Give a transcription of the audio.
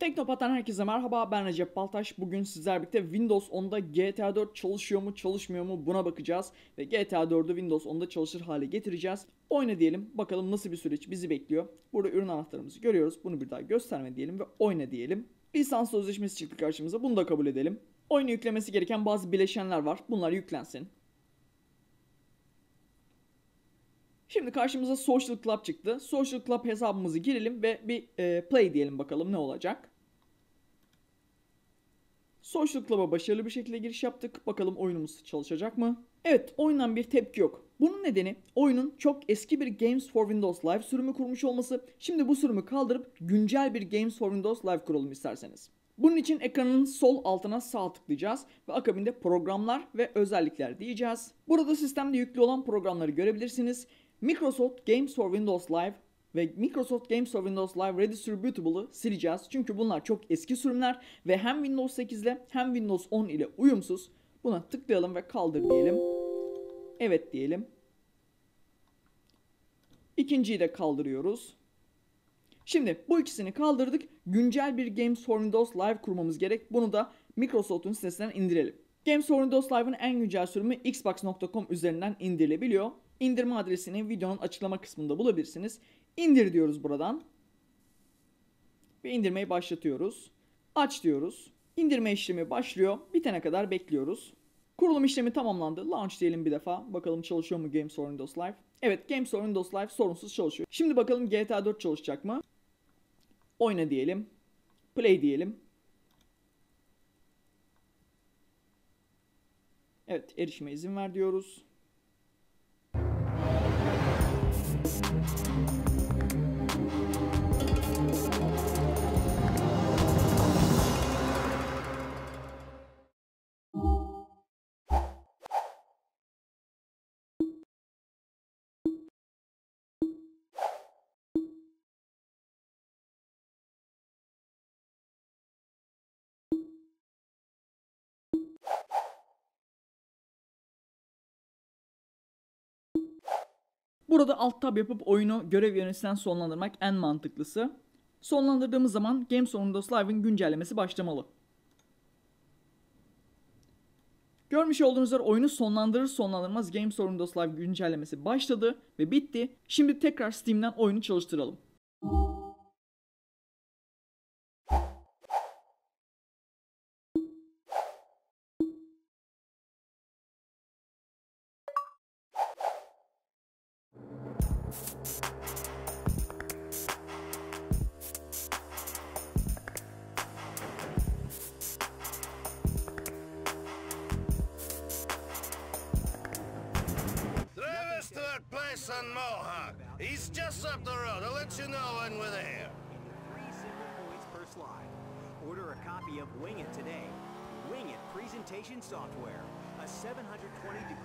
Teknopat'tan herkese merhaba ben Recep Baltaş. Bugün sizler birlikte Windows 10'da GTA 4 çalışıyor mu çalışmıyor mu buna bakacağız. Ve GTA 4'ü Windows 10'da çalışır hale getireceğiz. Oyna diyelim bakalım nasıl bir süreç bizi bekliyor. Burada ürün anahtarımızı görüyoruz. Bunu bir daha gösterme diyelim ve oyna diyelim. Lisans sözleşmesi çıktı karşımıza bunu da kabul edelim. Oyunu yüklemesi gereken bazı bileşenler var. Bunlar yüklensin. Şimdi karşımıza Social Club çıktı. Social Club hesabımızı girelim ve bir e, play diyelim bakalım ne olacak. Social Club'a başarılı bir şekilde giriş yaptık. Bakalım oyunumuz çalışacak mı? Evet, oyundan bir tepki yok. Bunun nedeni oyunun çok eski bir Games for Windows Live sürümü kurmuş olması. Şimdi bu sürümü kaldırıp güncel bir Games for Windows Live kuralım isterseniz. Bunun için ekranın sol altına sağ tıklayacağız ve akabinde programlar ve özellikler diyeceğiz. Burada sistemde yüklü olan programları görebilirsiniz. Microsoft Games for Windows Live ve Microsoft Games for Windows Live Redistributable'ı sileceğiz. Çünkü bunlar çok eski sürümler ve hem Windows 8 ile hem Windows 10 ile uyumsuz. Buna tıklayalım ve kaldır diyelim. Evet diyelim. İkinciyi de kaldırıyoruz. Şimdi bu ikisini kaldırdık. Güncel bir Games for Windows Live kurmamız gerek. Bunu da Microsoft'un sitesinden indirelim. Games for Windows Live'ın en güncel sürümü xbox.com üzerinden indirilebiliyor. İndirme adresini videonun açıklama kısmında bulabilirsiniz. İndir diyoruz buradan. Ve indirmeyi başlatıyoruz. Aç diyoruz. İndirme işlemi başlıyor. Bitene kadar bekliyoruz. Kurulum işlemi tamamlandı. Launch diyelim bir defa. Bakalım çalışıyor mu Games for Windows Live. Evet Games for Windows Live sorunsuz çalışıyor. Şimdi bakalım GTA 4 çalışacak mı? Oyna diyelim. Play diyelim. Evet erişime izin ver diyoruz. Burada alt tab yapıp oyunu görev yöneticisinden sonlandırmak en mantıklısı. Sonlandırdığımız zaman Games on Windows Live'ın güncellemesi başlamalı. Görmüş olduğunuz üzere oyunu sonlandırır sonlandırmaz Games on Windows Live güncellemesi başladı ve bitti. Şimdi tekrar Steam'den oyunu çalıştıralım. That place on Mohawk. He's just up the road. I'll let you know when we're there. Three simple points per slide. Order a copy of Wing It today. Wing It presentation software. A 720 degree